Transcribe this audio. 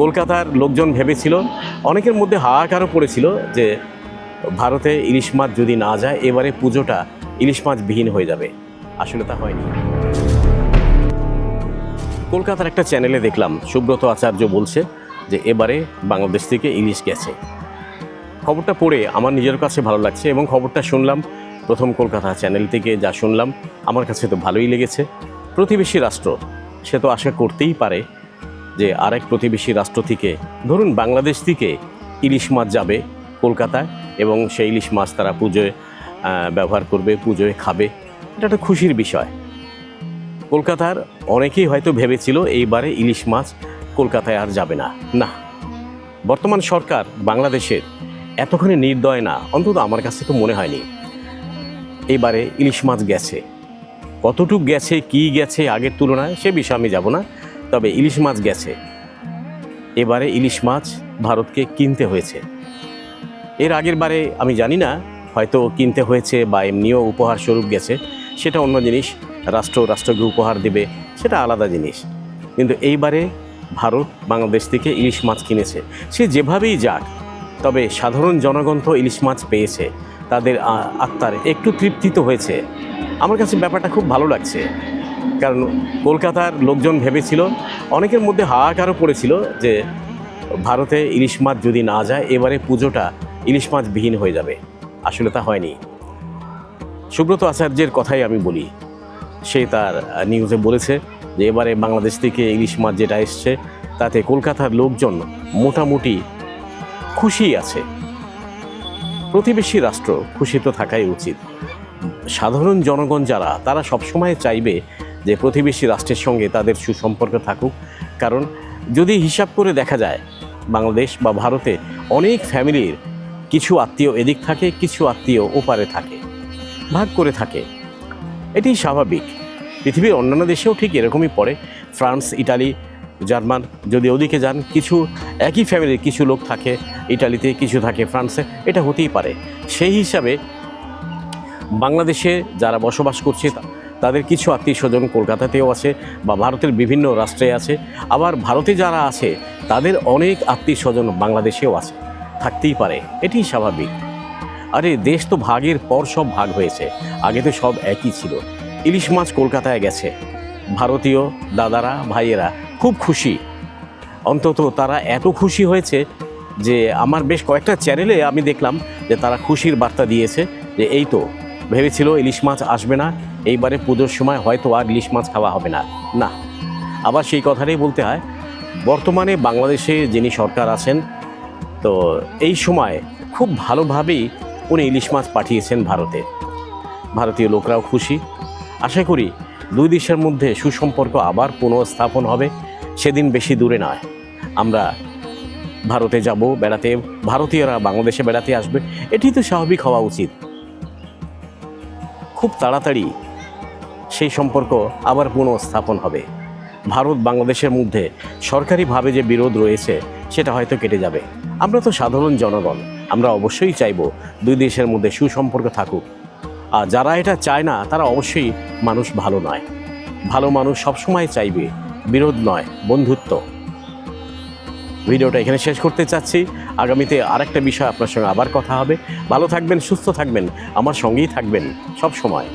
কলকাতার লোকজন ভেবেছিল, অনেকের মধ্যে হাহাকারও পড়েছিল যে ভারতে ইলিশ মাছ যদি না যায়, এবারে পুজোটা ইলিশ মাছ বিহীন হয়ে যাবে। আসলে তা হয়নি। কলকাতার একটা চ্যানেলে দেখলাম, সুব্রত আচার্য বলছে যে এবারে বাংলাদেশ থেকে ইলিশ গেছে। খবরটা পড়ে আমার নিজের কাছে ভালো লাগছে এবং খবরটা শুনলাম, প্রথম কলকাতা চ্যানেল থেকে যা শুনলাম, আমার কাছে তো ভালোই লেগেছে। প্রতিবেশী রাষ্ট্র, সে তো আশা করতেই পারে যে আরেক প্রতিবেশী রাষ্ট্র থেকে, ধরুন বাংলাদেশ থেকে ইলিশ মাছ যাবে কলকাতায় এবং সেই ইলিশ মাছ তারা পুজোয় ব্যবহার করবে, পুজোয় খাবে। এটা একটা খুশির বিষয়। কলকাতার অনেকেই হয়তো ভেবেছিল এইবারে ইলিশ মাছ কলকাতায় আর যাবে না। না। বর্তমান সরকার বাংলাদেশের এতখানি নির্দয় না, অন্তত আমার কাছে তো মনে হয়নি। এইবারে ইলিশ মাছ গেছে। কতটুক গেছে, কি গেছে আগের তুলনায় সে বিষয়ে আমি যাব না। তবে ইলিশ মাছ গেছে। এবারে ইলিশ মাছ ভারতকে কিনতে হয়েছে। এর আগের বারে আমি জানি না, হয়তো কিনতে হয়েছে বা এমনিও উপহার স্বরূপ গেছে, সেটা অন্য জিনিস, রাষ্ট্র রাষ্ট্রকে উপহার দেবে, সেটা আলাদা জিনিস। কিন্তু এইবারে ভারত বাংলাদেশ থেকে ইলিশ মাছ কিনেছে। সে যেভাবেই যাক, তবে সাধারণ জনগণ তো ইলিশ মাছ পেয়েছে, তাদের আত্মার একটু তৃপ্তি তো হয়েছে। আমার কাছে ব্যাপারটা খুব ভালো লাগছে। কারণ কলকাতার লোকজন ভেবেছিল, অনেকের মধ্যে হাহাকারও পড়েছিল যে ভারতে ইলিশ মাছ যদি না যায়, এবারে পুজোটা ইলিশ মাছ বিহীন হয়ে যাবে। আসলে তা হয়নি। সুব্রত আচার্যের কথাই আমি বলি। সে তার নিউজে বলেছে যে এবারে বাংলাদেশ থেকে ইলিশ মাছ যেটা এসছে, তাতে কলকাতার লোকজন মোটামুটি খুশি আছে। প্রতিবেশী রাষ্ট্র খুশি তো থাকাই উচিত। সাধারণ জনগণ যারা, তারা সবসময় চাইবে যে প্রতিবেশী রাষ্ট্রের সঙ্গে তাদের সুসম্পর্ক থাকুক। কারণ যদি হিসাব করে দেখা যায়, বাংলাদেশ বা ভারতে অনেক ফ্যামিলির কিছু আত্মীয় এদিক থাকে, কিছু আত্মীয় ওপারে থাকে, ভাগ করে থাকে। এটি স্বাভাবিক। পৃথিবীর অন্যান্য দেশেও ঠিক এরকমই পড়ে। ফ্রান্স, ইটালি, জার্মান, যদি ওদিকে যান, কিছু একই ফ্যামিলির কিছু লোক থাকে, ইটালিতে কিছু থাকে, ফ্রান্সে এটা হতেই পারে। সেই হিসাবে বাংলাদেশে যারা বসবাস করছে তাদের কিছু আত্মীয় স্বজন কলকাতাতেও আছে বা ভারতের বিভিন্ন রাষ্ট্রে আছে। আবার ভারতে যারা আছে, তাদের অনেক আত্মীয় স্বজন বাংলাদেশেও আছে। থাকতেই পারে এটি স্বাভাবিক। আরে, দেশ তো ভাগের পর সব ভাগ হয়েছে, আগে তো সব একই ছিল। ইলিশ মাছ কলকাতায় গেছে। ভারতীয় দাদারা, ভাইয়েরা খুব খুশি। অন্তত তারা এত খুশি হয়েছে যে, আমার বেশ কয়েকটা চ্যানেলে আমি দেখলাম যে তারা খুশির বার্তা দিয়েছে যে, এই তো, ভেবেছিল ইলিশ মাছ আসবে না এইবারে পুজোর সময় হয়তো আর ইলিশ মাছ খাওয়া হবে না। না। আবার সেই কথাটাই বলতে হয়, বর্তমানে বাংলাদেশে যিনি সরকার আছেন, তো এই সময় খুব ভালোভাবেই উনি ইলিশ মাছ পাঠিয়েছেন ভারতে। ভারতীয় লোকরাও খুশি। আশা করি দুই দেশের মধ্যে সুসম্পর্ক আবার পুনঃস্থাপন হবে, সেদিন বেশি দূরে নয়। আমরা ভারতে যাব, বেড়াতে, ভারতীয়রা বাংলাদেশে বেড়াতে আসবে, এটি তো স্বাভাবিক হওয়া উচিত। খুব তাড়াতাড়ি সেই সম্পর্ক আবার পুনঃস্থাপন হবে। ভারত বাংলাদেশের মধ্যে সরকারিভাবে যে বিরোধ রয়েছে, সেটা হয়তো কেটে যাবে। আমরা তো সাধারণ জনগণ, আমরা অবশ্যই চাইব দুই দেশের মধ্যে সুসম্পর্ক থাকুক। আর যারা এটা চায় না, তারা অবশ্যই মানুষ ভালো নয়। ভালো মানুষ সবসময় চাইবে বিরোধ নয়, বন্ধুত্ব। ভিডিওটা এখানে শেষ করতে চাচ্ছি। আগামীতে আরেকটা বিষয় আপনার সঙ্গে আবার কথা হবে। ভালো থাকবেন, সুস্থ থাকবেন, আমার সঙ্গেই থাকবেন সব সময়